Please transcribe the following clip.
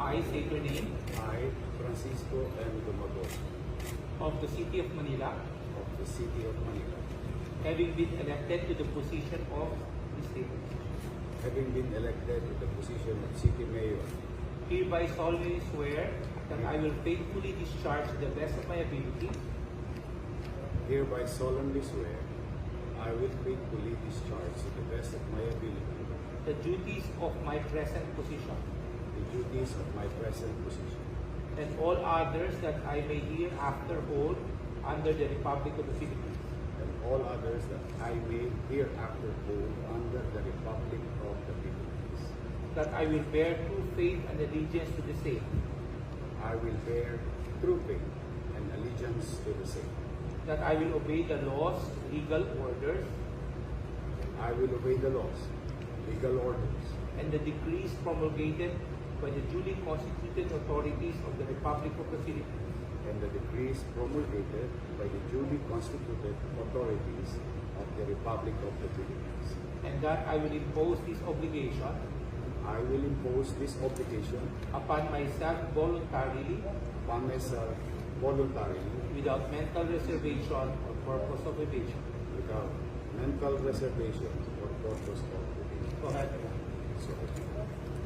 I say your name I, Francisco M. Dumagos, of the City of Manila, of the City of Manila, having been elected to the position of the state, having been elected to the position of City Mayor, hereby solemnly swear that I will faithfully discharge to the best of my ability. Hereby solemnly swear I will faithfully discharge to the best of my ability. The duties of my present position duties of my present position and all others that I may hereafter hold under the Republic of the Philippines, and all others that I may hereafter hold under the Republic of the Philippines. that I will bear true faith and allegiance to the same, I will bear true faith and allegiance to the same. that I will obey the laws, legal orders, I will obey the laws, legal orders, and the decrees promulgated by the duly constituted authorities of the Republic of the Philippines, and the decrees promulgated by the duly constituted authorities of the Republic of the Philippines. and that I will impose this obligation I will impose this obligation upon myself voluntarily upon myself voluntarily without mental reservation or purpose of evasion. without mental reservation or purpose of evasion. Go ahead. So,